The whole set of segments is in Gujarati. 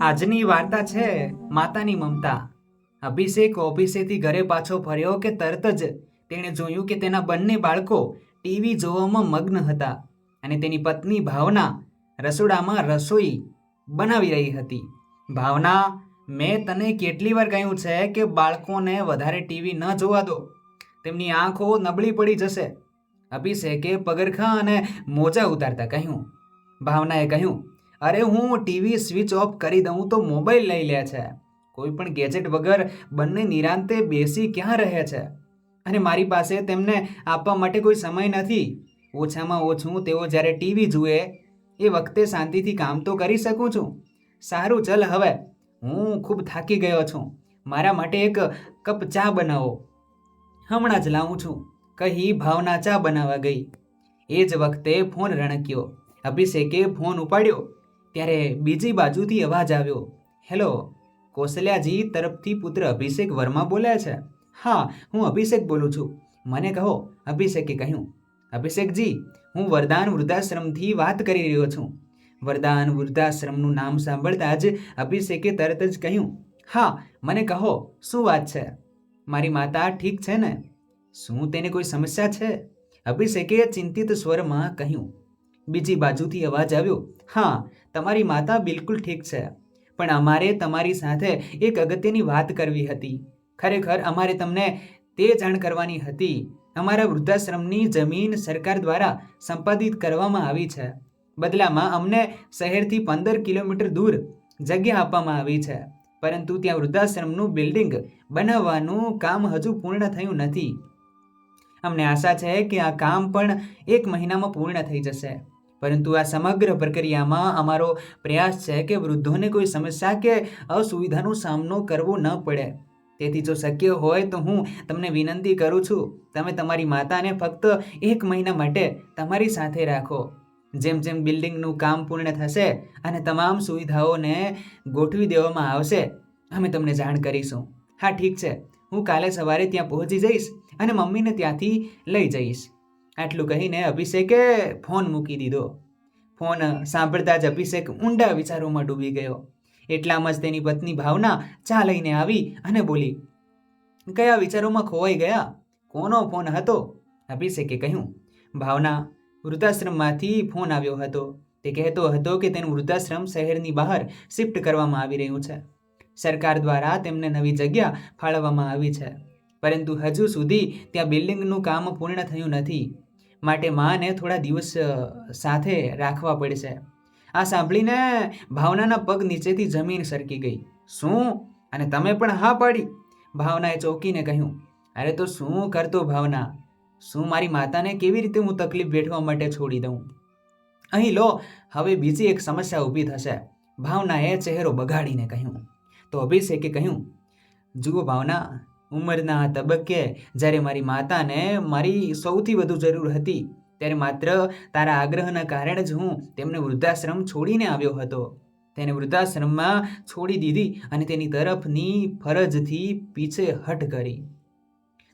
આજની વાર્તા છે માતાની મમતા. અભિષેક ઓફિસેથી ઘરે પાછો ફર્યો કે તરત જ તેણે જોયું કે તેના બંને બાળકો ટીવી જોવામાં મગ્ન હતા અને તેની પત્ની ભાવના રસોડામાં રસોઈ બનાવી રહી હતી. ભાવના, મેં તને કેટલી વાર કહ્યું છે કે બાળકોને વધારે ટીવી ન જોવા દો. તેમની આંખો નબળી પડી જશે. અભિષેકે પગરખાં અને મોજા ઉતારતા કહ્યું. ભાવનાએ કહ્યું અરે હું ટીવી સ્વિચ ઓફ કરી દઉં તો મોબાઈલ લઈ લે છે. કોઈ પણ ગેજેટ વગર બંને નિરાંતે બેસી ક્યાં રહે છે? અને મારી પાસે તેમને આપવા માટે કોઈ સમય નથી. ઓછામાં ઓછું તેઓ જ્યારે ટીવી જુએ, એ વખતે શાંતિથી કામ તો કરી શકું છું. સારું, ચલ હવે. હું ખૂબ થાકી ગયો છું. મારા માટે એક કપ ચા બનાવો. હમણાં જ લાવું છું. કહી ભાવના ચા બનાવવા ગઈ. એ જ વખતે ફોન રણક્યો. અભિષેકે ફોન ઉપાડ્યો. ત્યારે બીજી બાજુથી અવાજ આવ્યો, હેલો કૌશલ્યાજી તરફથી પુત્ર અભિષેક વર્મા બોલ્યા છે? હા, હું અભિષેક બોલું છું. મને કહો, અભિષેકે કહ્યું, અભિષેકજી, હું વરદાન વૃદ્ધાશ્રમથી વાત કરી રહ્યો છું. વરદાન વૃદ્ધાશ્રમનું નામ સાંભળતા જ અભિષેકે તરત જ કહ્યું, હા, મને કહો, શું વાત છે? મારી માતા ઠીક છે ને? શું તેને કોઈ સમસ્યા છે? અભિષેકે ચિંતિત સ્વરમાં કહ્યું. બીજી બાજુથી અવાજ આવ્યો, હા તમારી માતા બિલકુલ ઠીક છે, પણ અમારે તમારી સાથે એક અગત્યની વાત કરવી હતી. ખરેખર અમારે તમને તે જાણ કરવાની હતી. અમારા વૃદ્ધાશ્રમની જમીન સરકાર દ્વારા સંપાદિત કરવામાં આવી છે. બદલામાં અમને શહેરથી પંદર કિલોમીટર દૂર જગ્યા આપવામાં આવી છે, પરંતુ ત્યાં વૃદ્ધાશ્રમનું બિલ્ડિંગ બનાવવાનું કામ હજુ પૂર્ણ થયું નથી. અમને આશા છે કે આ કામ પણ એક મહિનામાં પૂર્ણ થઈ જશે. પરંતુ આ સમગ્ર પ્રક્રિયામાં અમારો પ્રયાસ છે કે વૃદ્ધોને કોઈ સમસ્યા કે અસુવિધાનો સામનો કરવો ન પડે. તેથી જો શક્ય હોય તો હું તમને વિનંતી કરું છું, તમે તમારી માતાને ફક્ત એક મહિના માટે તમારી સાથે રાખો. જેમ જેમ બિલ્ડિંગનું કામ પૂર્ણ થશે અને તમામ સુવિધાઓને ગોઠવી દેવામાં આવશે, અમે તમને જાણ કરીશું. હા, ઠીક છે. હું કાલે સવારે ત્યાં પહોંચી જઈશ અને મમ્મીને ત્યાંથી લઈ જઈશ. આટલું કહીને અભિષેકે ફોન મૂકી દીધો. ફોન સાંભળતા જ અભિષેક ઊંડા વિચારોમાં ડૂબી ગયો. એટલામાં જ તેની પત્ની ભાવના ચા લઈને આવી અને બોલી, કયા વિચારોમાં ખોવાઈ ગયા? કોનો ફોન હતો? અભિષેકે કહ્યું, ભાવના, વૃદ્ધાશ્રમમાંથી ફોન આવ્યો હતો. તે કહેતો હતો કે તેનું વૃદ્ધાશ્રમ શહેરની બહાર શિફ્ટ કરવામાં આવી રહ્યું છે. સરકાર દ્વારા તેમને નવી જગ્યા ફાળવવામાં આવી છે. પરંતુ હજુ સુધી ત્યાં બિલ્ડિંગનું કામ પૂર્ણ થયું નથી. માટે માને થોડા દિવસ સાથે રાખવા પડશે. આ સાંભળીને ભાવનાના પગ નીચેથી જમીન સરકી ગઈ. શું? અને તમે પણ હા પાડી? ભાવનાએ ચોંકીને કહ્યું. અરે તો શું કરતો ભાવના? શું મારી માતાને કેવી રીતે હું તકલીફ વેઠવા માટે છોડી દઉં? અહીં લો, હવે બીજી એક સમસ્યા ઊભી થશે. ભાવનાએ ચહેરો બગાડીને કહ્યું. તો અભિષેકે કહ્યું. જુઓ ભાવના ઉંમરના આ તબક્કે જ્યારે મારી માતાને મારી સૌથી વધુ જરૂર હતી, ત્યારે માત્ર તારા આગ્રહના કારણે જ હું તેમને વૃદ્ધાશ્રમ છોડીને આવ્યો હતો. તેને વૃદ્ધાશ્રમમાં છોડી દીધી અને તેની તરફની ફરજથી પીછે હટ કરી.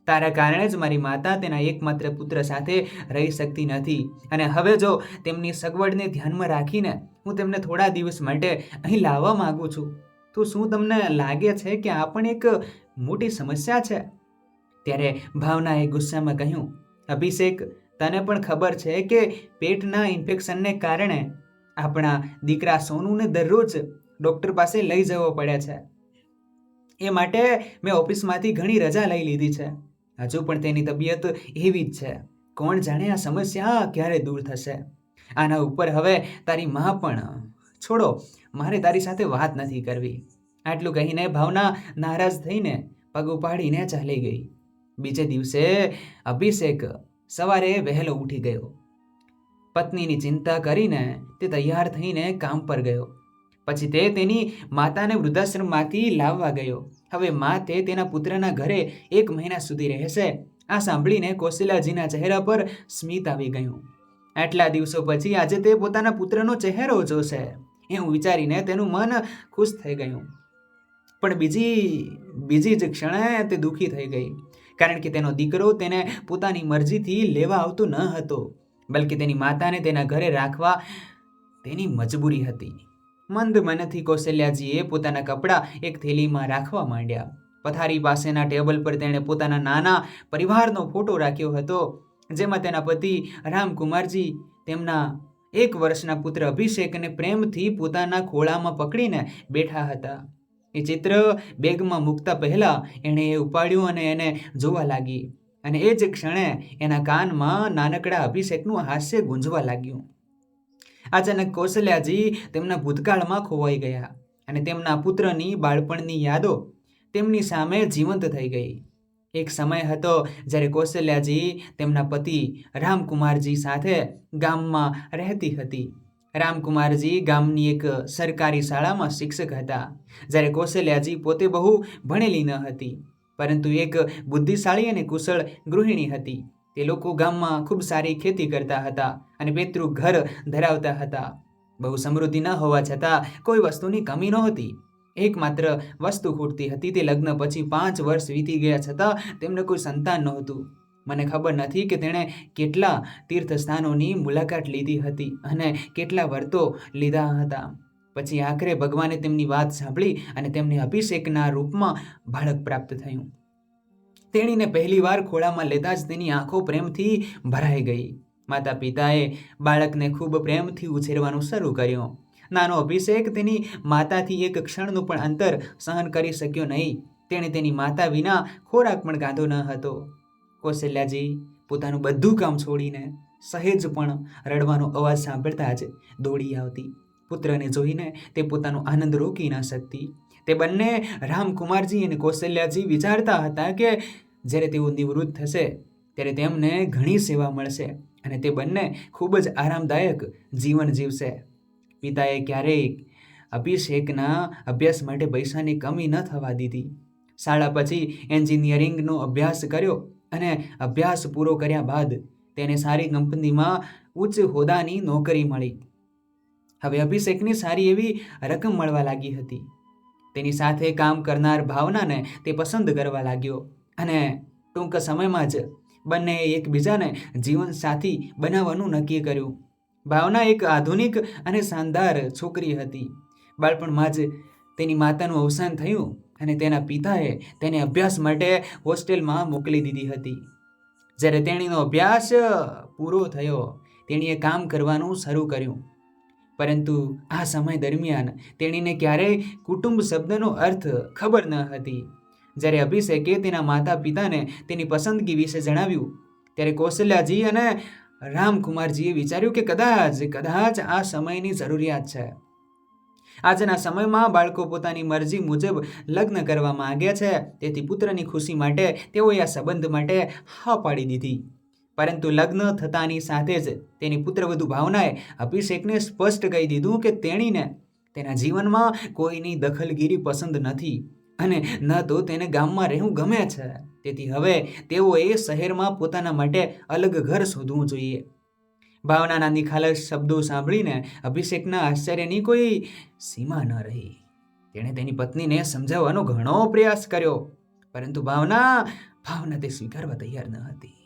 તારા કારણે જ મારી માતા તેના એકમાત્ર પુત્ર સાથે રહી શકતી નથી અને હવે જો તેમની સગવડને ધ્યાનમાં રાખીને હું તેમને થોડા દિવસ માટે અહીં લાવવા માગું છું, તો શું તમને લાગે છે કે આ પણ એક મોટી સમસ્યા છે. ત્યારે ભાવનાએ ગુસ્સામાં કહ્યું, અભિષેક, તને પણ ખબર છે કે પેટના ઇન્ફેક્શનને કારણે આપણા દીકરા સોનુને દરરોજ ડૉક્ટર પાસે લઈ જવો પડે છે. એ માટે મેં ઓફિસમાંથી ઘણી રજા લઈ લીધી છે. હજુ પણ તેની તબિયત એવી જ છે. કોણ જાણે આ સમસ્યા ક્યારે દૂર થશે? આના ઉપર હવે તારી માં પણ, છોડો, મારે તારી સાથે વાત નથી કરવી. આટલું કહીને ભાવના નારાજ થઈને પગ ઉપાડીને ચાલી ગઈ. બીજે દિવસે અભિષેક સવારે વહેલો ઉઠી ગયો. પત્નીની ચિંતા કરીને તે તૈયાર થઈને કામ પર ગયો. પછી તે તેની માતાને વૃદ્ધાશ્રમમાંથી લાવવા ગયો. હવે મા તે તેના પુત્રના ઘરે એક મહિના સુધી રહેશે. આ સાંભળીને કોશિલાજીના ચહેરા પર સ્મિત આવી ગયું. આટલા દિવસો પછી આજે તે પોતાના પુત્રનો ચહેરો જોશે. એવું વિચારીને તેનું મન ખુશ થઈ ગયું. પણ બીજી બીજી જ ક્ષણે તે દુઃખી થઈ ગઈ. કારણ કે તેનો દીકરો તેને પોતાની મરજીથી લેવા આવતો ન હતો, બલકે તેની માતાને તેના ઘરે રાખવા તેની મજબૂરી હતી. મંદ મનથી કૌશલ્યાજીએ પોતાના કપડાં એક થેલીમાં રાખવા માંડ્યા. પથારી પાસેના ટેબલ પર તેણે પોતાના નાના પરિવારનો ફોટો રાખ્યો હતો, જેમાં તેના પતિ રામકુમારજી તેમના એક વર્ષના પુત્ર અભિષેકને પ્રેમથી પોતાના ખોળામાં પકડીને બેઠા હતા. એ ચિત્ર બેગમાં મૂકતા પહેલા એણે એ ઉપાડ્યું અને એને જોવા લાગી. અને એ જ ક્ષણે એના કાનમાં નાનકડા અભિષેકનું હાસ્ય ગુંજવા લાગ્યું. અચાનક કૌશલ્યાજી તેમના ભૂતકાળમાં ખોવાઈ ગયા અને તેમના પુત્રની બાળપણની યાદો તેમની સામે જીવંત થઈ ગઈ. એક સમય હતો જ્યારે કૌશલ્યાજી તેમના પતિ રામકુમારજી સાથે ગામમાં રહેતી હતી. રામકુમારજી ગામની એક સરકારી શાળામાં શિક્ષક હતા. જ્યારે કૌશલ્યાજી પોતે બહુ ભણેલી ન હતી, પરંતુ એક બુદ્ધિશાળી અને કુશળ ગૃહિણી હતી. તે લોકો ગામમાં ખૂબ સારી ખેતી કરતા હતા અને પેતૃ ઘર ધરાવતા હતા. બહુ સમૃદ્ધિ ન હોવા છતાં કોઈ વસ્તુની કમી નહોતી. એકમાત્ર વસ્તુ ખૂટતી હતી તે લગ્ન પછી પાંચ વર્ષ વીતી ગયા છતાં તેમને કોઈ સંતાન નહોતું. મને ખબર નથી કે તેણે કેટલા તીર્થસ્થાનોની મુલાકાત લીધી હતી અને કેટલા વર્તો લીધા હતા. પછી આખરે ભગવાને તેમની વાત સાંભળી અને તેમને અભિષેકના રૂપમાં બાળક પ્રાપ્ત થયું. તેણીને પહેલીવાર ખોળામાં લેતા જ તેની આંખો પ્રેમથી ભરાઈ ગઈ. માતા પિતાએ બાળકને ખૂબ પ્રેમથી ઉછેરવાનું શરૂ કર્યું. નાનો અભિષેક તેની માતાથી એક ક્ષણનું પણ અંતર સહન કરી શક્યો નહીં. તેણે તેની માતા વિના ખોરાક પણ ગાંધો ન હતો. કૌશલ્યાજી પોતાનું બધું કામ છોડીને સહેજ પણ રડવાનો અવાજ સાંભળતા જ દોડી આવતી. પુત્રને જોઈને તે પોતાનો આનંદ રોકી ન શકતી. તે બંને રામકુમારજી અને કૌશલ્યાજી વિચારતા હતા કે જ્યારે તેઓ નિવૃત્ત થશે ત્યારે તેમને ઘણી સેવા મળશે અને તે બંને ખૂબ જ આરામદાયક જીવન જીવશે. પિતાએ ક્યારેય અભિષેકના અભ્યાસ માટે પૈસાની કમી ન થવા દીધી. શાળા પછી એન્જિનિયરિંગનો અભ્યાસ કર્યો અને અભ્યાસ પૂરો કર્યા બાદ તેને સારી કંપનીમાં ઉચ્ચ હોદ્દાની નોકરી મળી. હવે અભિષેકની સારી એવી રકમ મળવા લાગી હતી. તેની સાથે કામ કરનાર ભાવનાને તે પસંદ કરવા લાગ્યો અને ટૂંક સમયમાં જ બંને એકબીજાને જીવનસાથી બનાવવાનું નક્કી કર્યું. ભાવના એક આધુનિક અને શાનદાર છોકરી હતી. બાળપણમાં જ તેની માતાનું અવસાન થયું અને તેના પિતાએ તેને અભ્યાસ માટે હોસ્ટેલમાં મોકલી દીધી હતી. જ્યારે તેણીનો અભ્યાસ પૂરો થયો, તેણીએ કામ કરવાનું શરૂ કર્યું. પરંતુ આ સમય દરમિયાન તેણીને ક્યારેય કુટુંબ શબ્દનો અર્થ ખબર ન હતી. જ્યારે અભિષેકે તેના માતા પિતાને તેની પસંદગી વિશે જણાવ્યું, ત્યારે કૌશલ્યાજી અને રામકુમારજીએ વિચાર્યું કે કદાચ કદાચ આ સમયની જરૂરિયાત છે. આજના સમયમાં બાળકો પોતાની મરજી મુજબ લગ્ન કરવા માંગે છે. તેથી પુત્રની ખુશી માટે તેઓએ આ સંબંધ માટે હા પાડી દીધી. પરંતુ લગ્ન થતાની સાથે જ તેની પુત્રવધુ ભાવનાએ અભિષેકને સ્પષ્ટ કહી દીધું કે તેણીને તેના જીવનમાં કોઈની દખલગીરી પસંદ નથી અને ન તો તેને ગામમાં રહેવું ગમે છે. તેથી હવે તેઓએ શહેરમાં પોતાના માટે અલગ ઘર શોધવું જોઈએ. ભાવનાના નિખાલસ શબ્દો સાંભળીને અભિષેકના આશ્ચર્યની કોઈ સીમા ન રહી. તેણે તેની પત્નીને સમજાવવાનો ઘણો પ્રયાસ કર્યો, પરંતુ ભાવના ભાવના તે સ્વીકારવા તૈયાર ન હતી.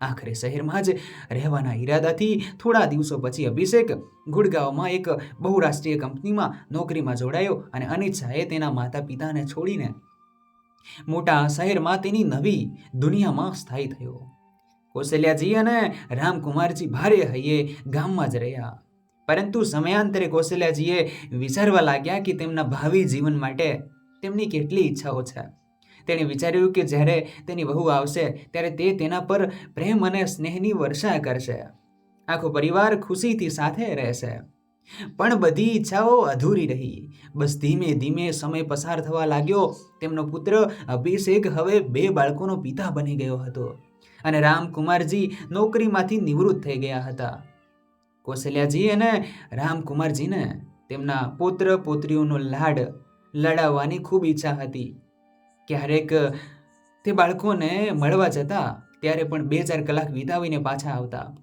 આખરે શહેરમાં જ રહેવાના ઈરાદાથી થોડા દિવસો પછી અભિષેક ગુડગાંવમાં એક બહુરાષ્ટ્રીય કંપનીમાં નોકરીમાં જોડાયો અને અનિચ્છાએ તેના માતા પિતાને છોડીને મોટા શહેરમાં તેની નવી દુનિયામાં સ્થાયી થયો. કૌશલ્યાજી અને રામકુમારજી ભારે હૈયે ગામમાં જ રહ્યા. પરંતુ સમયાંતરે કૌશલ્યાજીએ વિચારવા લાગ્યા કે તેમના ભાવિ જીવન માટે તેમની કેટલી ઈચ્છાઓ છે. તેણે વિચાર્યું કે જ્યારે તેની વહુ આવશે, ત્યારે તે તેના પર પ્રેમ અને સ્નેહની વર્ષા કરશે. આખો પરિવાર ખુશીથી સાથે રહેશે. પણ બધી ઈચ્છાઓ અધૂરી રહી. બસ ધીમે ધીમે સમય પસાર થવા લાગ્યો. તેમનો પુત્ર અભિષેક હવે બે બાળકોનો પિતા બની ગયો હતો. અને રામકુમારજી નોકરીમાંથી નિવૃત્ત થઈ ગયા હતા. કૌશલ્યાજી અને રામકુમારજીને તેમના પુત્ર પુત્રીઓનો લાડ લડાવવાની ખૂબ ઈચ્છા હતી. ક્યારેક તે બાળકોને મળવા જતા ત્યારે પણ બે ચાર કલાક વિતાવીને પાછા આવતા.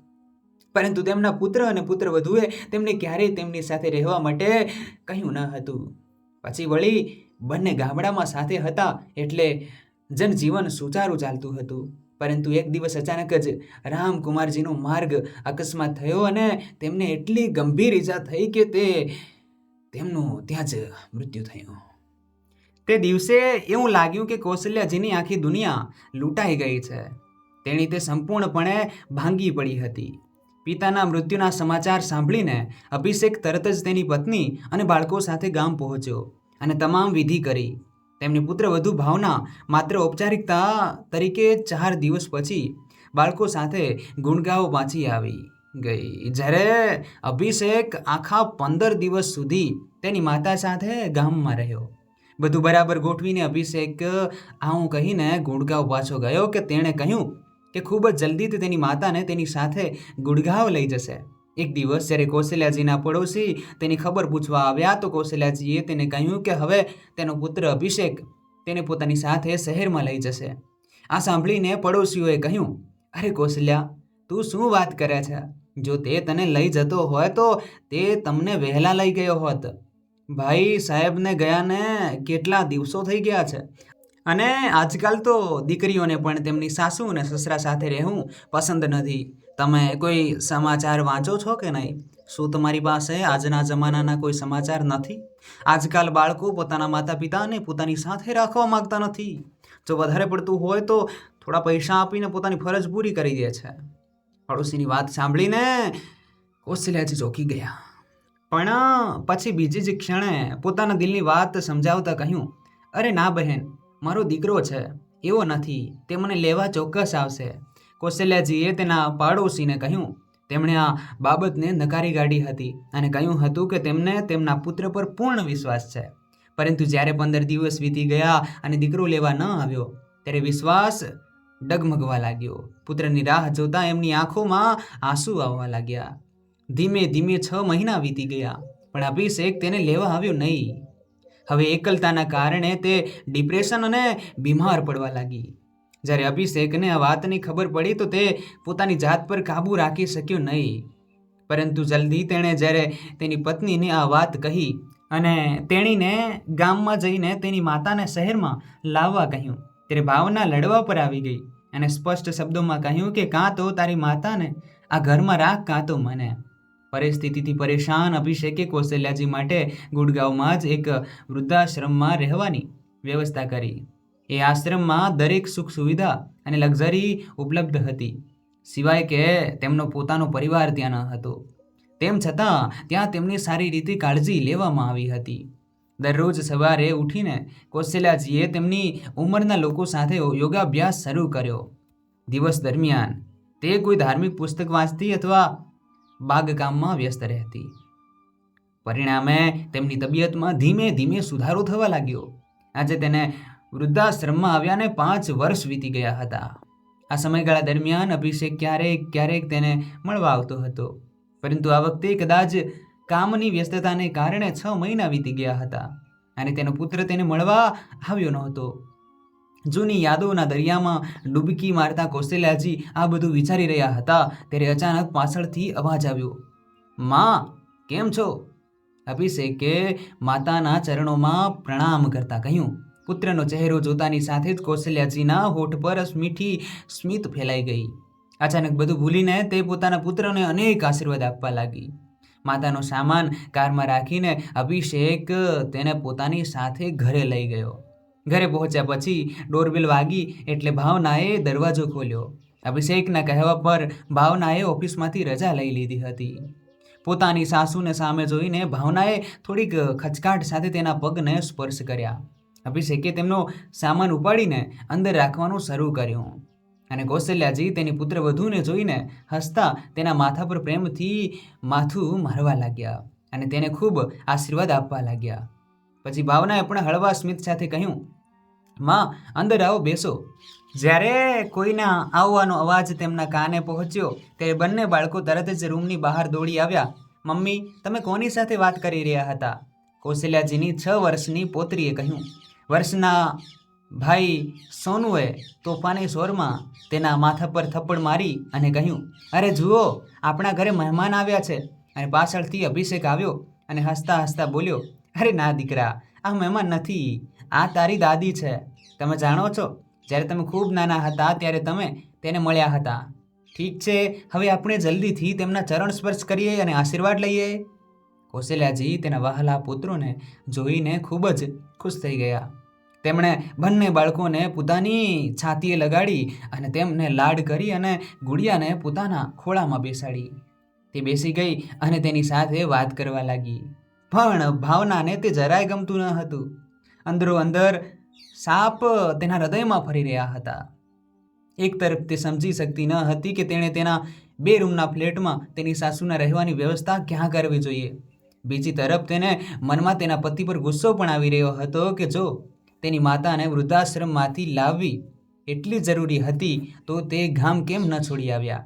પરંતુ તેમના પુત્ર અને પુત્રવધુએ તેમને ક્યારેય તેમની સાથે રહેવા માટે કહ્યું ન હતું. પછી વળી બંને ગામડામાં સાથે હતા એટલે જનજીવન સુચારું ચાલતું હતું. પરંતુ એક દિવસ અચાનક જ રામકુમારજીનો માર્ગ અકસ્માત થયો અને તેમને એટલી ગંભીર ઈજા થઈ કે તે તેમનું ત્યાં જ મૃત્યુ થયું. તે દિવસે એવું લાગ્યું કે કૌશલ્યાજીની આખી દુનિયા લૂંટાઈ ગઈ છે. તેણી તે સંપૂર્ણપણે ભાંગી પડી હતી. પિતાના મૃત્યુના સમાચાર સાંભળીને અભિષેક તરત જ તેની પત્ની અને બાળકો સાથે ગામ પહોંચ્યો અને તમામ વિધિ કરી. તેમની પુત્રવધુ ભાવના, માત્ર ઔપચારિકતા તરીકે ચાર દિવસ પછી બાળકો સાથે ગુણગાઓ પાછી આવી ગઈ. જ્યારે અભિષેક આખા પંદર દિવસ સુધી તેની માતા સાથે ગામમાં રહ્યો. બધું બરાબર ગોઠવીને અભિષેક આવું કહીને ગુણગાંવ પાછો ગયો કે તેણે કહ્યું કે ખૂબ જ જલ્દીથી તેની માતાને તેની સાથે ગુડગાંવ લઈ જશે. એક દિવસ જ્યારે કૌશલ્યાજીના પડોશી તેની ખબર પૂછવા આવ્યા તો કૌશલ્યાજીએ તેને કહ્યું કે હવે તેનો પુત્ર અભિષેક તેને પોતાની સાથે શહેરમાં લઈ જશે. આ સાંભળીને પડોશીઓએ કહ્યું, અરે કૌશલ્યા, તું શું વાત કરે છે? જો તે તને લઈ જતો હોય તો તે તમને વહેલા લઈ ગયો હોત. ભાઈ સાહેબને ગયાને કેટલા દિવસો થઈ ગયા છે. અને આજકાલ તો દીકરીઓને પણ તેમની સાસુ અને સસરા સાથે રહેવું પસંદ નથી. તમે કોઈ સમાચાર વાંચો છો કે નહીં? શું તમારી પાસે આજના જમાનાના કોઈ સમાચાર નથી? આજકાલ બાળકો પોતાના માતા પિતાને પોતાની સાથે રાખવા માંગતા નથી. જો વધારે પડતું હોય તો થોડા પૈસા આપીને પોતાની ફરજ પૂરી કરી દે છે. પડોશીની વાત સાંભળીને કૌશલ્યાજી ચોકી ગયા. પણ પછી બીજી જ ક્ષણે પોતાના દિલની વાત સમજાવતા કહ્યું, અરે ના બહેન, મારો દીકરો છે, એવો નથી, તે મને લેવા ચોક્કસ આવશે. કૌશલ્યાજીએ તેના પાડોશીને કહ્યું, તેમણે આ બાબતને નકારી કાઢી હતી અને કહ્યું હતું કે તેમને તેમના પુત્ર પર પૂર્ણ વિશ્વાસ છે. પરંતુ જ્યારે પંદર દિવસ વીતી ગયા અને દીકરો લેવા ન આવ્યો, ત્યારે વિશ્વાસ ડગમગવા લાગ્યો. પુત્રની રાહ જોતા એમની આંખોમાં આંસુ આવવા લાગ્યા. ધીમે ધીમે છ મહિના વીતી ગયા, પણ અભિષેક તેને લેવા આવ્યો નહીં. હવે એકલતાના કારણે તે ડિપ્રેશન અને બીમાર પડવા લાગી. જ્યારે અભિષેકને આ વાતની ખબર પડી તો તે પોતાની જાત પર કાબૂ રાખી શક્યો નહીં. પરંતુ જલ્દી તેણે જ્યારે તેની પત્નીને આ વાત કહી અને તેણીને ગામમાં જઈને તેની માતાને શહેરમાં લાવવા કહ્યું, ત્યારે ભાવના લડવા પર આવી ગઈ અને સ્પષ્ટ શબ્દોમાં કહ્યું કે કાં તો તારી માતાને આ ઘરમાં રાખ, કાં તો મને. પરિસ્થિતિથી પરેશાન અભિષેકે કૌશલ્યાજી માટે ગુડગાંવમાં જ એક વૃદ્ધાશ્રમમાં રહેવાની વ્યવસ્થા કરી. એ આશ્રમમાં દરેક સુખ સુવિધા અને લક્ઝરી ઉપલબ્ધ હતી. સિવાય કે તેમનો પોતાનો પરિવાર ત્યાં ન હતો. તેમ છતાં ત્યાં તેમની સારી રીતે કાળજી લેવામાં આવી હતી. દરરોજ સવારે ઉઠીને કૌશલ્યાજીએ તેમની ઉંમરના લોકો સાથે યોગાભ્યાસ શરૂ કર્યો. દિવસ દરમિયાન તે કોઈ ધાર્મિક પુસ્તક વાંચતી અથવા બાગકામમાં વ્યસ્ત રહેતી. પરિણામે તેમની તબિયતમાં ધીમે ધીમે સુધારો થવા લાગ્યો. આજે તેને વૃદ્ધાશ્રમમાં આવ્યાને પાંચ વર્ષ વીતી ગયા હતા. આ સમયગાળા દરમિયાન અભિષેક ક્યારેક ક્યારેક તેને મળવા આવતો હતો. પરંતુ આ વખતે કદાચ કામની વ્યસ્તતાને કારણે છ મહિના વીતી ગયા હતા અને તેનો પુત્ર તેને મળવા આવ્યો નહોતો. જૂની યાદોના દરિયામાં ડૂબકી મારતા કૌશલ્યાજી આ બધું વિચારી રહ્યા હતા ત્યારે અચાનક પાછળથી અવાજ આવ્યો, માં, કેમ છો? અભિષેકે માતાના ચરણોમાં પ્રણામ કરતા કહ્યું પુત્રનો ચહેરો જોતાની સાથે જ કૌશલ્યાજીના હોઠ પર મીઠી સ્મિત ફેલાઈ ગઈ. અચાનક બધું ભૂલીને તે પોતાના પુત્રને અનેક આશીર્વાદ આપવા લાગી. માતાનો સામાન કારમાં રાખીને અભિષેક તેને પોતાની સાથે ઘરે લઈ ગયો. ઘરે પહોંચ્યા પછી ડોરબેલ વાગી એટલે ભાવનાએ દરવાજો ખોલ્યો. અભિષેકના કહેવા પર ભાવનાએ ઓફિસમાંથી રજા લઈ લીધી હતી. પોતાની સાસુને સામે જોઈને ભાવનાએ થોડીક ખચકાટ સાથે તેના પગને સ્પર્શ કર્યા. અભિષેકે તેમનો સામાન ઉપાડીને અંદર રાખવાનું શરૂ કર્યું. અને કૌશલ્યાજી તેની પુત્રવધૂને જોઈને હસતા તેના માથા પર પ્રેમથી માથું મારવા લાગ્યા અને તેને ખૂબ આશીર્વાદ આપવા લાગ્યા. પછી ભાવનાએ પણ હળવા સ્મિત સાથે કહ્યું, માં, અંદર આવો, બેસો. જ્યારે કોઈના આવવાનો અવાજ તેમના કાને પહોંચ્યો, ત્યારે બંને બાળકો તરત જ રૂમની બહાર દોડી આવ્યા. મમ્મી, તમે કોની સાથે વાત કરી રહ્યા હતા? કૌશલ્યાજીની છ વર્ષની પોતરીએ કહ્યું વર્ષના ભાઈ સોનુએ તોફાની સ્વરમાં તેના માથા પર થપ્પડ મારી અને કહ્યું, અરે જુઓ, આપણા ઘરે મહેમાન આવ્યા છે. અને પાછળથી અભિષેક આવ્યો અને હસતા હસતા બોલ્યો, અરે ના દીકરા, આ મહેમાન નથી. આ તારી દાદી છે. તમે જાણો છો, જ્યારે તમે ખૂબ નાના હતા, ત્યારે તમે તેને મળ્યા હતા. ઠીક છે, હવે આપણે જલ્દીથી તેમના ચરણ સ્પર્શ કરીએ અને આશીર્વાદ લઈએ. કૌશલ્યાજી તેના વહાલા પુત્રોને જોઈને ખૂબ જ ખુશ થઈ ગયા. તેમણે બંને બાળકોને પોતાની છાતીએ લગાડી અને તેમને લાડ કરી અને ગુડિયાને પોતાના ખોળામાં બેસાડી. તે બેસી ગઈ અને તેની સાથે વાત કરવા લાગી. પણ ભાવનાને તે જરાય ગમતું ન હતું. અંદરો અંદર સાપ તેના હૃદયમાં ફરી રહ્યા હતા. એક તરફ તે સમજી શકતી ન હતી કે તેણે તેના બે રૂમના ફ્લેટમાં તેની સાસુના રહેવાની વ્યવસ્થા ક્યાં કરવી જોઈએ. બીજી તરફ તેને મનમાં તેના પતિ પર ગુસ્સો પણ આવી રહ્યો હતો કે જો તેની માતાને વૃદ્ધાશ્રમમાંથી લાવવી એટલી જરૂરી હતી, તો તે ગામ કેમ ન છોડી આવ્યા?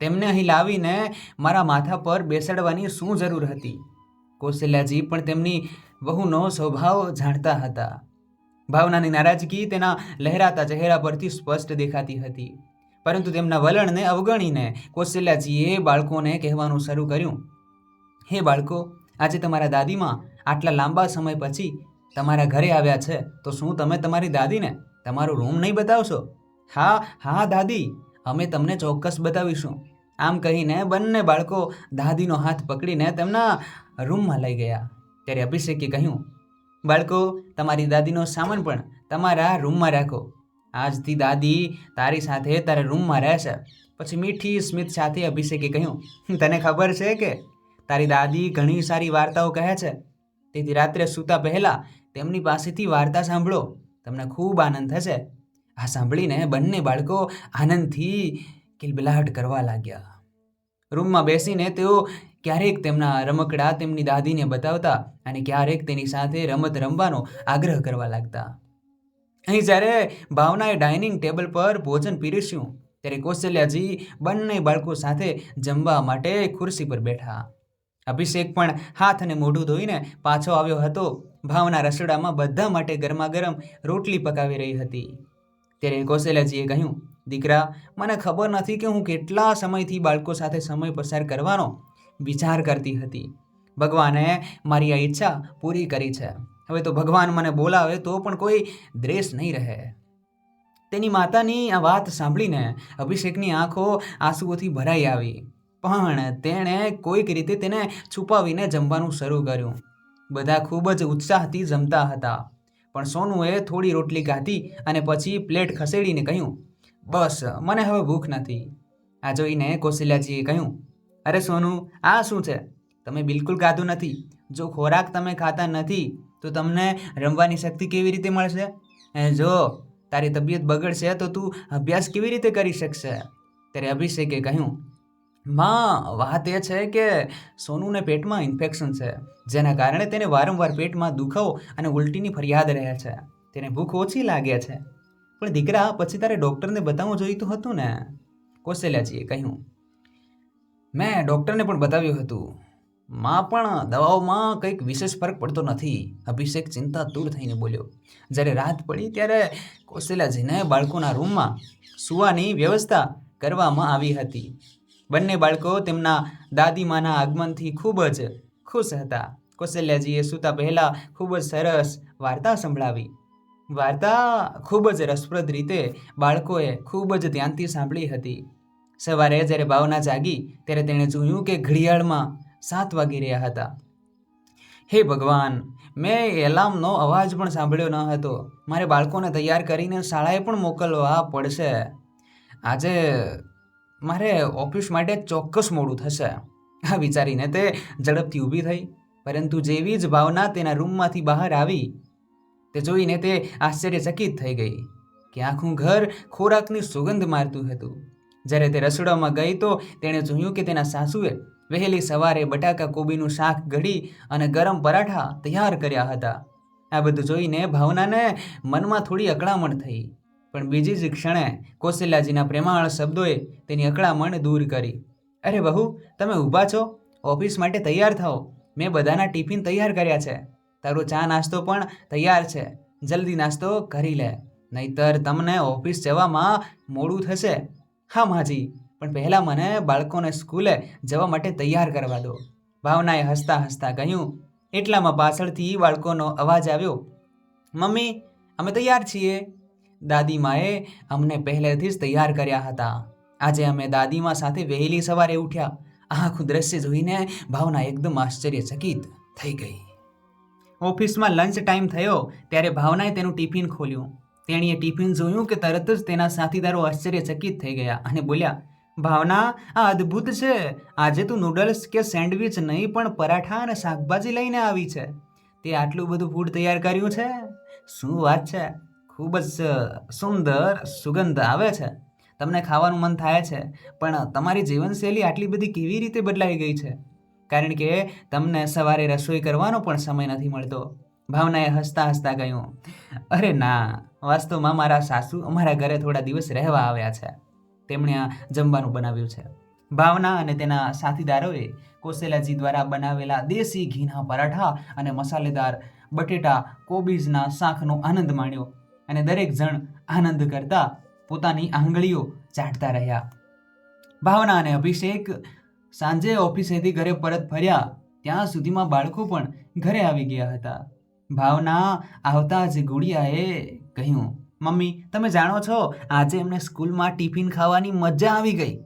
તેમને અહીં લાવીને મારા માથા પર બેસાડવાની શું જરૂર હતી? કૌશલ્યાજી પણ તેમની વહુનો સ્વભાવ જાણતા હતા. ભાવનાની નારાજગી તેના લહેરાતા ચહેરા પરથી સ્પષ્ટ દેખાતી હતી. પરંતુ તેમના વલણને અવગણીને કૌશલ્યાજીએ બાળકોને કહેવાનું શરૂ કર્યું, હે બાળકો આજે તમારા દાદીમાં આટલા લાંબા સમય પછી તમારા ઘરે આવ્યા છે, તો શું તમે તમારી દાદીને તમારો રૂમ નહીં બતાવશો? હા હા દાદી, અમે તમને ચોક્કસ બતાવીશું. આમ કહીને બંને બાળકો દાદીનો હાથ પકડીને તેમના રૂમમાં લઈ ગયા. ત્યારે અભિષેકે કહ્યું, બાળકો, તમારી દાદીનો સામાન પણ તમારા રૂમમાં રાખો. આજથી દાદી તારી સાથે તારા રૂમમાં રહેશે. પછી મીઠી સ્મિત સાથે અભિષેકે કહ્યું, તને ખબર છે કે તારી દાદી ઘણી સારી વાર્તાઓ કહે છે. તેથી રાત્રે સૂતા પહેલાં તેમની પાસેથી વાર્તા સાંભળો. તમને ખૂબ આનંદ થશે. આ સાંભળીને બંને બાળકો આનંદથી કિલબિલાહટ કરવા લાગ્યા. રૂમમાં બેસીને તેઓ ક્યારેક તેમના રમકડા તેમની દાદીને બતાવતા અને ક્યારેક તેની સાથે રમત રમવાનો આગ્રહ કરવા લાગતા. અહીં જ્યારે ભાવનાએ ડાઇનિંગ ટેબલ પર ભોજન પીરસ્યું, ત્યારે કૌશલ્યાજી બંને બાળકો સાથે જમવા માટે ખુરશી પર બેઠા. અભિષેક પણ હાથ અને મોઢું ધોઈને પાછો આવ્યો હતો. ભાવના રસોડામાં બધા માટે ગરમા ગરમ રોટલી પકાવી રહી હતી. ત્યારે કૌશલ્યાજીએ કહ્યું, દીકરા, મને ખબર નથી કે હું કેટલા સમયથી બાળકો સાથે સમય પસાર કરવાનો વિચાર કરતી હતી. ભગવાને મારી આ ઈચ્છા પૂરી કરી છે. હવે તો ભગવાન મને બોલાવે તો પણ કોઈ દ્રેષ નહીં રહે. તેની માતાની આ વાત સાંભળીને અભિષેકની આંખો આંસુઓથી ભરાઈ આવી. પણ તેણે કોઈક રીતે તેને છુપાવીને જમવાનું શરૂ કર્યું. બધા ખૂબ જ ઉત્સાહથી જમતા હતા. પણ સોનુએ થોડી રોટલી ખાધી અને પછી પ્લેટ ખસેડીને કહ્યું, બસ, મને હવે ભૂખ નથી. આ જોઈને કૌશલ્યાજીએ કહ્યું, અરે સોનુ, આ શું છે? તમે બિલકુલ ખાધું નથી. જો ખોરાક તમે ખાતા નથી, તો તમને રમવાની શક્તિ કેવી રીતે મળશે? જો, તારી તબિયત બગડશે તો તું અભ્યાસ કેવી રીતે કરી શકશે? ત્યારે અભિષેકે કહ્યું માં, વાત એ છે કે સોનુને પેટમાં ઇન્ફેક્શન છે, જેના કારણે તેને વારંવાર પેટમાં દુખાવો અને ઉલટીની ફરિયાદ રહે છે. તેને ભૂખ ઓછી લાગે છે. પણ દીકરા, પછી તારે ડૉક્ટરને બતાવવું જોઈતું હતું ને? કૌશલ્યાજીએ કહ્યું. મેં ડૉક્ટરને પણ બતાવ્યું હતું. માં પણ દવાઓમાં કંઈક વિશેષ ફરક પડતો નથી. અભિષેક ચિંતા દૂર થઈને બોલ્યો. જ્યારે રાત પડી ત્યારે કૌશલ્યાજીને બાળકોના રૂમમાં સૂવાની વ્યવસ્થા કરવામાં આવી હતી. બંને બાળકો તેમના દાદીમાના આગમનથી ખૂબ જ ખુશ હતા. કૌશલ્યાજીએ સૂતા પહેલાં ખૂબ જ સરસ વાર્તા સંભળાવી. વાર્તા ખૂબ જ રસપ્રદ રીતે બાળકોએ ખૂબ જ ધ્યાનથી સાંભળી હતી. સવારે જ્યારે ભાવના જાગી, ત્યારે તેણે જોયું કે ઘડિયાળમાં સાત વાગી રહ્યા હતા. હે ભગવાન, મેં એલાર્મનો અવાજ પણ સાંભળ્યો ન હતો. મારે બાળકોને તૈયાર કરીને શાળાએ પણ મોકલવા પડશે. આજે મારે ઓફિસ માટે ચોક્કસ મોડું થશે, આ વિચારીને તે ઝડપથી ઊભી થઈ. પરંતુ જેવી જ ભાવના તેના રૂમમાંથી બહાર આવી, તે જોઈને તે આશ્ચર્યચકિત થઈ ગઈ કે આખું ઘર ખોરાકની સુગંધ મારતું હતું. જ્યારે તે રસોડામાં ગઈ તો તેણે જોયું કે તેના સાસુએ વહેલી સવારે બટાકા કોબીનું શાક ઘડી અને ગરમ પરાઠા તૈયાર કર્યા હતા. આ બધું જોઈને ભાવનાને મનમાં થોડી અકળામણ થઈ. પણ બીજી જ ક્ષણે કૌશલ્યાજીના પ્રેમાળ શબ્દોએ તેની અકળામણ દૂર કરી. અરે બહુ, તમે ઊભા છો? ઓફિસ માટે તૈયાર થાઓ. મેં બધાના ટિફિન તૈયાર કર્યા છે. તારો ચા નાસ્તો પણ તૈયાર છે. જલ્દી નાસ્તો કરી લે. નહીતર તમને ઓફિસ જવામાં મોડું થશે. હા, માજી. પણ પહેલાં મને બાળકોને સ્કૂલે જવા માટે તૈયાર કરવા દો. ભાવનાએ હસતા હસતા કહ્યું, એટલામાં પાછળથી બાળકોનો અવાજ આવ્યો, મમ્મી, અમે તૈયાર છીએ. દાદીમાએ અમને પહેલેથી જ તૈયાર કર્યા હતા. આજે અમે દાદીમા સાથે વહેલી સવારે ઉઠ્યા. આખું દ્રશ્ય જોઈને ભાવના એકદમ આશ્ચર્યચકિત થઈ ગઈ. ઓફિસમાં લંચ ટાઈમ થયો ત્યારે ભાવનાએ તેનું ટિફિન ખોલ્યું. તેણીએ ટિફિન જોયું કે તરત જ તેના સાથીદારો આશ્ચર્યચકિત થઈ ગયા અને બોલ્યા, ભાવના, આ અદ્ભુત છે. આજે તું નૂડલ્સ કે સેન્ડવિચ નહીં, પણ પરાઠા અને શાકભાજી લઈને આવી છે. તે આટલું બધું ફૂડ તૈયાર કર્યું છે? શું વાત છે? ખૂબ જ સુંદર સુગંધ આવે છે. તમને ખાવાનું મન થાય છે, પણ તમારી જીવનશૈલી આટલી બધી કેવી રીતે બદલાઈ ગઈ છે? કારણ કે તમને સવારે રસોઈ કરવાનો પણ સમય નથી મળતો. ભાવનાએ હસતા હસતા કહ્યું, અરે ના, વાસ્તવમાં મારા સાસુ અમારા ઘરે થોડા દિવસ રહેવા આવ્યા છે. તેમણે આ જમવાનું બનાવ્યું છે. ભાવના અને તેના સાથીદારોએ કોસેલાજી દ્વારા બનાવેલા દેશી ઘીના પરાઠા અને મસાલેદાર બટેટા કોબીજના શાકનો આનંદ માણ્યો. અને દરેક જણ આનંદ કરતા પોતાની આંગળીઓ ચાટતા રહ્યા. ભાવના અને અભિષેક સાંજે ઓફિસેથી ઘરે પરત ફર્યા. ત્યાં સુધીમાં બાળકો પણ ઘરે આવી ગયા હતા. ભાવના આવતા જ ગુડિયાએ કહ્યું, મમ્મી, તમે જાણો છો, આજે એમને સ્કૂલમાં ટિફિન ખાવાની મજા આવી ગઈ.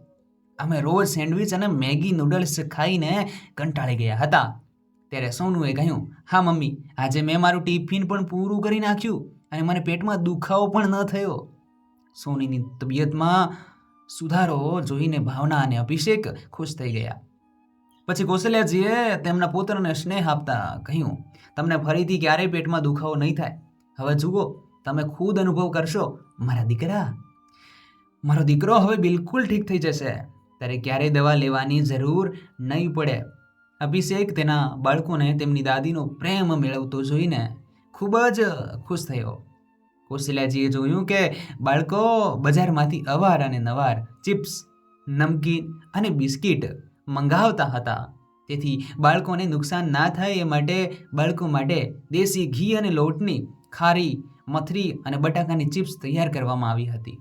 અમે રોજ સેન્ડવિચ અને મેગી નૂડલ્સ ખાઈને કંટાળી ગયા હતા. ત્યારે સોનુએ કહ્યું, હા, મમ્મી, આજે મેં મારું ટિફિન પણ પૂરું કરી નાખ્યું. અને મને પેટમાં દુખાવો પણ ન થયો. સોનીની તબિયતમાં સુધારો જોઈને ભાવના અને અભિષેક ખુશ થઈ ગયા. પછી કૌશલ્યાજીએ તેમના પુત્રને સ્નેહ આપતા કહ્યું, તમને ફરીથી ક્યારેય પેટમાં દુખાવો નહીં થાય. હવે જુઓ, તમે ખુદ અનુભવ કરશો, મારા દીકરા. મારો દીકરો હવે બિલકુલ ઠીક થઈ જશે. ત્યારે ક્યારેય દવા લેવાની જરૂર નહીં પડે. અભિષેક તેના બાળકોને તેમની દાદીનો પ્રેમ મેળવતો જોઈને ખૂબ જ ખુશ થયો. કૌશલ્યાજીએ જોયું કે બાળકો બજારમાંથી અવાર અને નવાર, ચિપ્સ, નમકીન અને બિસ્કિટ મંગાવતા હતા. તેથી બાળકોને નુકસાન ના થાય એ માટે બાળકો માટે દેશી ઘી અને લોટની ખારી, મથરી અને બટાકાની ચિપ્સ તૈયાર કરવામાં આવી હતી.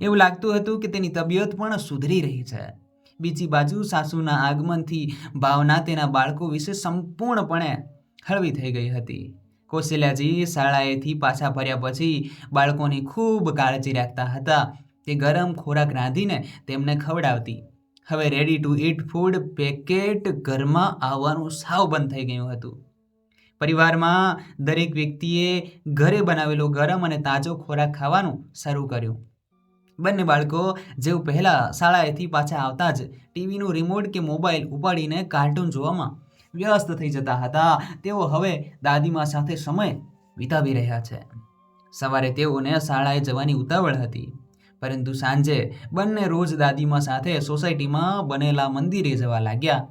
એવું લાગતું હતું કે તેની તબિયત પણ સુધરી રહી છે. બીજી બાજુ સાસુના આગમનથી ભાવના તેના બાળકો વિશે સંપૂર્ણપણે હળવી થઈ ગઈ હતી. કૌશલ્યાજી શાળાએથી પાછા ફર્યા પછી બાળકોની ખૂબ કાળજી રાખતા હતા. તે ગરમ ખોરાક રાંધીને તેમને ખવડાવતી. હવે ready to eat food packet ઘરમાં આવવાનું સાવ બંધ થઈ ગયું હતું. પરિવારમાં દરેક વ્યક્તિએ ઘરે બનાવેલો ગરમ અને તાજો ખોરાક ખાવાનું શરૂ કર્યું. બંને બાળકો જેવું પહેલાં શાળાએથી પાછા આવતા જ ટીવીનું રિમોટ કે મોબાઈલ ઉપાડીને કાર્ટૂન જોવામાં વ્યસ્ત થઈ જતા હતા. તેઓ હવે દાદીમા સાથે સમય વિતાવી રહ્યા છે. સવારે તેઓને શાળાએ જવાની ઉતાવળ હતી. પરંતુ સાંજે બંને રોજ દાદીમા સાથે સોસાયટીમાં બનેલા મંદિરે જવા લાગ્યા.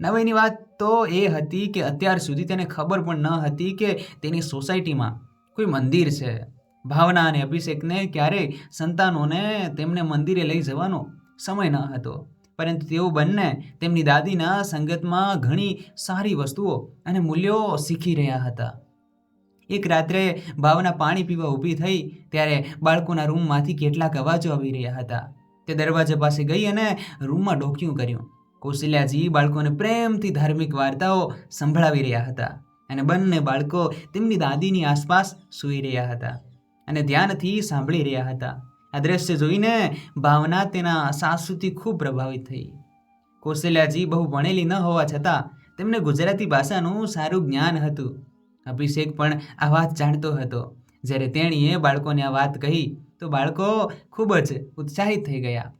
નવાઈની વાત તો એ હતી કે અત્યાર સુધી તેને ખબર પણ ન હતી કે તેની સોસાયટીમાં કોઈ મંદિર છે. ભાવના અને અભિષેકને ક્યારેય સંતાનોને તેમને મંદિરે લઈ જવાનો સમય ન હતો. પરંતુ તેઓ બંને તેમની દાદીના સંગતમાં ઘણી સારી વસ્તુઓ અને મૂલ્યો શીખી રહ્યા હતા. એક રાત્રે ભાવના પાણી પીવા ઊભી થઈ ત્યારે બાળકોના રૂમમાંથી કેટલાક અવાજો આવી રહ્યા હતા. તે દરવાજા પાસે ગઈ અને રૂમમાં ડોક્યું કર્યું. કૌશલ્યાજી બાળકોને પ્રેમથી ધાર્મિક વાર્તાઓ સંભળાવી રહ્યા હતા અને બંને બાળકો તેમની દાદીની આસપાસ સૂઈ રહ્યા હતા અને ધ્યાનથી સાંભળી રહ્યા હતા. આ દ્રશ્ય જોઈને ભાવના તેના સાસુથી ખૂબ પ્રભાવિત થઈ. કૌશલ્યાજી બહુ ભણેલી ન હોવા છતાં તેમને ગુજરાતી ભાષાનું સારું જ્ઞાન હતું. અભિષેક પણ આ વાત જાણતો હતો. જ્યારે તેણીએ બાળકોને આ વાત કહી, તો બાળકો ખૂબ જ ઉત્સાહિત થઈ ગયા.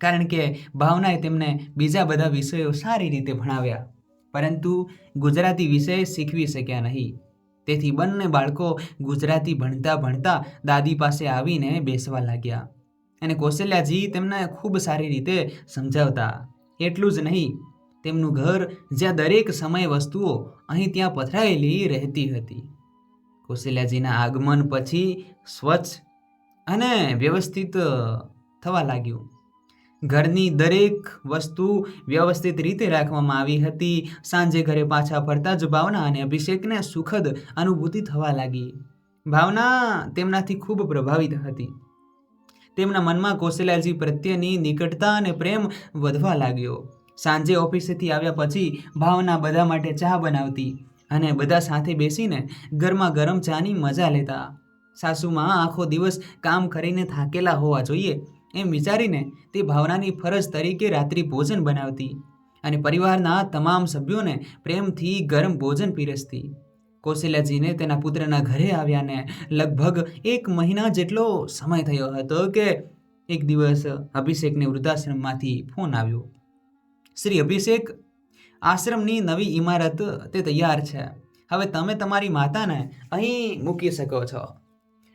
કારણ કે ભાવનાએ તેમને બીજા બધા વિષયો સારી રીતે ભણાવ્યા. પરંતુ ગુજરાતી વિષય શીખવી શક્યા નહીં. તેથી બંને બાળકો ગુજરાતી ભણતા ભણતા દાદી પાસે આવીને બેસવા લાગ્યા. અને કૌશલ્યાજી તેમને ખૂબ સારી રીતે સમજાવતા, એટલું જ નહીં, તેમનું ઘર જ્યાં દરેક સમય વસ્તુઓ અહીં ત્યાં પથરાયેલી રહેતી હતી. કૌશલ્યાજીના આગમન પછી સ્વચ્છ અને વ્યવસ્થિત થવા લાગ્યું. ઘરની દરેક વસ્તુ વ્યવસ્થિત રીતે રાખવામાં આવી હતી. સાંજે ઘરે પાછા ફરતા જ ભાવના અને અભિષેકને સુખદ અનુભૂતિ થવા લાગી. ભાવના તેમનાથી ખૂબ પ્રભાવિત હતી. તેમના મનમાં કૌશલ્યાજી પ્રત્યેની નિકટતા અને પ્રેમ વધવા લાગ્યો. સાંજે ઓફિસેથી આવ્યા પછી ભાવના બધા માટે ચા બનાવતી અને બધા સાથે બેસીને ઘરમાં ગરમ ચાની મજા લેતા. સાસુમાં આખો દિવસ કામ કરીને થાકેલા હોવા જોઈએ એમ વિચારીને તે ભાવનાની ફરજ તરીકે રાત્રિ ભોજન બનાવતી અને પરિવારના તમામ સભ્યોને પ્રેમથી ગરમ ભોજન પીરસતી. કૌશલ્યાજીને તેના પુત્રના ઘરે આવ્યાને લગભગ એક મહિના જેટલો સમય થયો હતો કે એક દિવસ અભિષેકને વૃદ્ધાશ્રમમાંથી ફોન આવ્યો. શ્રી અભિષેક, આશ્રમની નવી ઇમારત તે તૈયાર છે. હવે તમે તમારી માતાને અહીં મૂકી શકો છો.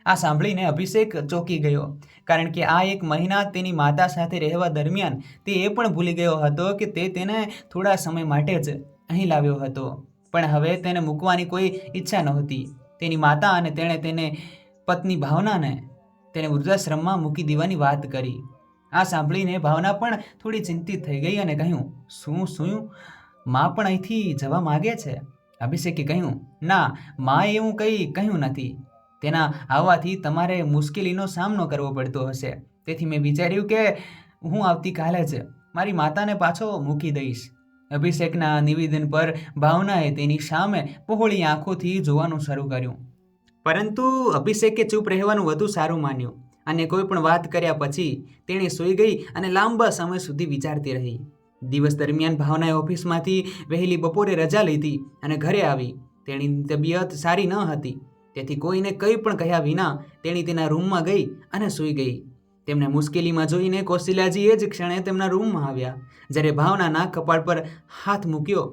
આ સાંભળીને અભિષેક ચોંકી ગયો. કારણ કે આ એક મહિના તેની માતા સાથે રહેવા દરમિયાન તે એ પણ ભૂલી ગયો હતો કે તે તેને થોડા સમય માટે જ અહીં લાવ્યો હતો. પણ હવે તેને મૂકવાની કોઈ ઈચ્છા નહોતી. તેની માતા અને તેણે તેને પત્ની ભાવનાને તેને વૃદ્ધાશ્રમમાં મૂકી દેવાની વાત કરી. આ સાંભળીને ભાવના પણ થોડી ચિંતિત થઈ ગઈ અને કહ્યું, શું શું? માં પણ અહીંથી જવા માગે છે? અભિષેકે કહ્યું, ના માએ એવું કંઈ કહ્યું નથી. તેના આવવાથી તમારે મુશ્કેલીનો સામનો કરવો પડતો હશે. તેથી મેં વિચાર્યું કે હું આવતીકાલે જ મારી માતાને પાછો મૂકી દઈશ. અભિષેકના નિવેદન પર ભાવનાએ તેની સામે પહોળી આંખોથી જોવાનું શરૂ કર્યું. પરંતુ અભિષેકે ચૂપ રહેવાનું વધુ સારું માન્યું અને કોઈ પણ વાત કર્યા પછી તેણે સૂઈ ગઈ અને લાંબા સમય સુધી વિચારતી રહી. દિવસ દરમિયાન ભાવનાએ ઓફિસમાંથી વહેલી બપોરે રજા લીધી અને ઘરે આવી. તેની તબિયત સારી ન હતી. તેથી કોઈને કંઈ પણ કહ્યા વિના તેણી તેના રૂમમાં ગઈ અને સૂઈ ગઈ. તેમને મુશ્કેલીમાં જોઈને કૌશલ્યાજી એ જ ક્ષણે તેમના રૂમમાં આવ્યા. જ્યારે ભાવનાના કપાળ પર હાથ મૂક્યો,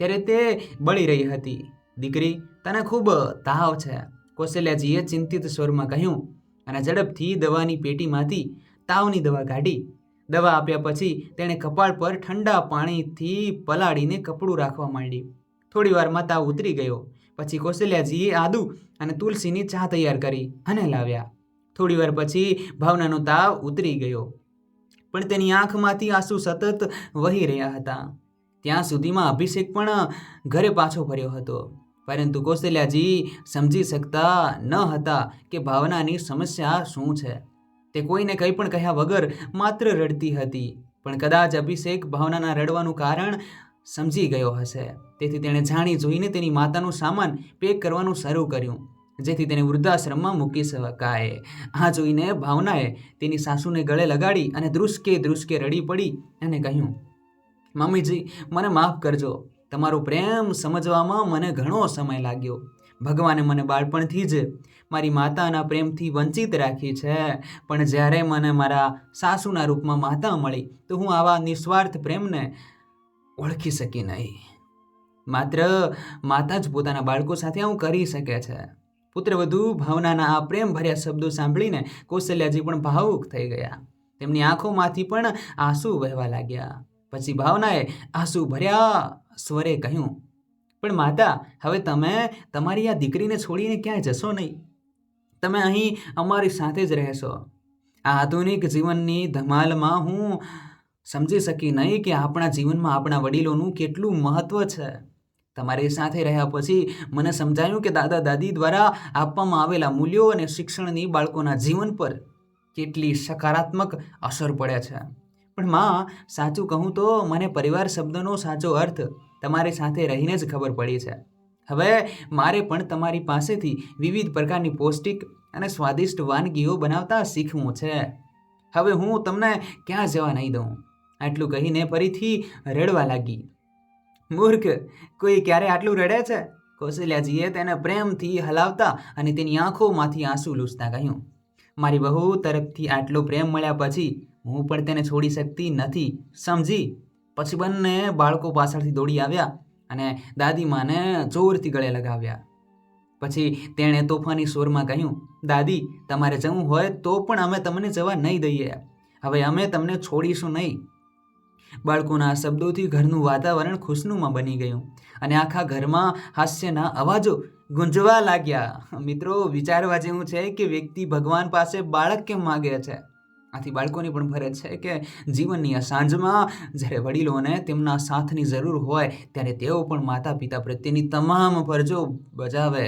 ત્યારે તે બળી રહી હતી. દીકરી, તને ખૂબ તાવ છે, કૌશલ્યાજીએ ચિંતિત સ્વરમાં કહ્યું અને ઝડપથી દવાની પેટીમાંથી તાવની દવા કાઢી. દવા આપ્યા પછી તેણે કપાળ પર ઠંડા પાણીથી પલાળીને કપડું રાખવા માંડ્યું થોડી વારમાં તાવ ઉતરી ગયો. પછી કૌશલ્યાજીએ આદુ અને તુલસીની ચા તૈયાર કરી અને લાવ્યા. થોડી વાર પછી ભાવનાનો તાવ ઉતરી ગયો. પણ તેની આંખમાંથી આંસુ સતત વહી રહ્યા હતા. ત્યાં સુધીમાં અભિષેક પણ ઘરે પાછો ફર્યો હતો. પરંતુ કૌશલ્યાજી સમજી શકતા ન હતા કે ભાવનાની સમસ્યા શું છે. તે કોઈને કંઈ પણ કહ્યા વગર માત્ર રડતી હતી. પણ કદાચ અભિષેક ભાવનાના રડવાનું કારણ સમજી ગયો હશે. તેથી તેણે જાણી જોઈને તેની માતાનું સામાન પેક કરવાનું શરૂ કર્યું, જેથી તેને વૃદ્ધાશ્રમમાં મૂકી શકાય. આ જોઈને ભાવનાએ તેની સાસુને ગળે લગાડી અને ધ્રુસકે ધ્રુસકે રડી પડી અને કહ્યું મમ્મીજી મને માફ કરજો. તમારો પ્રેમ સમજવામાં મને ઘણો સમય લાગ્યો. ભગવાને મને બાળપણથી જ મારી માતાના પ્રેમથી વંચિત રાખી છે. પણ જ્યારે મને મારા સાસુના રૂપમાં માતા મળી, તો હું આવા નિસ્વાર્થ પ્રેમને ઓળખી શકી નહીં. માત્ર માતા જ પોતાના બાળકો સાથે આવું કરી શકે છે. પુત્રવધુ ભાવનાના આ પ્રેમ ભર્યા શબ્દો સાંભળીને કૌશલ્યાજી પણ ભાવુક થઈ ગયા. તેમની આંખોમાંથી પણ આંસુ વહેવા લાગ્યા. પછી ભાવનાએ આંસુ ભર્યા સ્વરે કહ્યું, પણ માતા, હવે તમે તમારી આ દીકરીને છોડીને ક્યાંય જશો નહીં? તમે અહીં અમારી સાથે જ રહેશો. આ આધુનિક જીવનની ધમાલમાં હું સમજી શકી નહીં કે આપણા જીવનમાં આપણા વડીલોનું કેટલું મહત્ત્વ છે? તમારી સાથે રહ્યા પછી મને સમજાયું કે દાદા દાદી દ્વારા આપવામાં આવેલા મૂલ્યો અને શિક્ષણની બાળકોના જીવન પર કેટલી સકારાત્મક અસર પડે છે. પણ માં, સાચું કહું તો મને પરિવાર શબ્દનો સાચો અર્થ તમારી સાથે રહીને જ ખબર પડી છે. હવે મારે પણ તમારી પાસેથી વિવિધ પ્રકારની પૌષ્ટિક અને સ્વાદિષ્ટ વાનગીઓ બનાવતા શીખવું છે. હવે હું તમને ક્યાં જવા નહીં દઉં? આટલું કહીને ફરીથી રડવા લાગી. મૂર્ખ, કોઈ ક્યારે આટલું રડે છે? કૌશલ્યાજીએ તેને પ્રેમથી હલાવતા અને તેની આંખોમાંથી આંસુ લૂસતા કહ્યું, મારી બહુ તરફથી આટલો પ્રેમ મળ્યા પછી હું પણ તેને છોડી શકતી નથી. સમજી? પછી બંને બાળકો પાછળથી દોડી આવ્યા અને દાદીમાને જોરથી ગળે લગાવ્યા. પછી તેણે તોફાની સ્વરમાં કહ્યું, દાદી, તમારે જવું હોય તો પણ અમે તમને જવા નહીં દઈએ. હવે અમે તમને છોડીશું નહીં. બાળકોના શબ્દોથી ઘરનું વાતાવરણ ખુશનુમાં બની ગયું અને આખા ઘરમાં હાસ્યના અવાજો ગુંજવા લાગ્યા. મિત્રો, વિચારવા જેવું છે કે વ્યક્તિ ભગવાન પાસે બાળક કેમ માગે છે? આથી બાળકોની પણ ફરજ છે કે જીવનની આ સાંજમાં જ્યારે વડીલોને તેમના સાથની જરૂર હોય ત્યારે તેઓ પણ માતા પિતા પ્રત્યેની તમામ ફરજો બજાવે,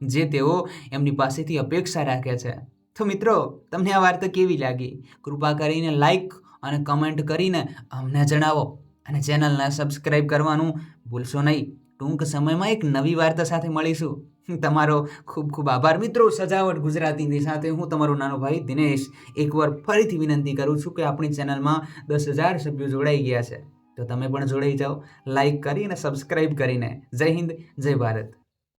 જે તેઓ એમની પાસેથી અપેક્ષા રાખે છે. તો મિત્રો, તમને આ વાર્તા કેવી લાગી? કૃપા કરીને લાઈક અને કમેન્ટ કરીને અમને જણાવો અને ચેનલને સબસ્ક્રાઈબ કરવાનું ભૂલશો નહીં. ટૂંક સમયમાં એક નવી વાર્તા સાથે મળીશું. તમારો ખૂબ ખૂબ આભાર. મિત્રો, સજાવટ ગુજરાતીની સાથે હું તમારો નાનો ભાઈ દિનેશ એકવાર ફરીથી વિનંતી કરું છું કે આપણી ચેનલમાં દસ હજાર સભ્યો જોડાઈ ગયા છે. તો તમે પણ જોડાઈ જાઓ. લાઈક કરી અને સબસ્ક્રાઈબ કરીને. જય હિન્દ, જય ભારત.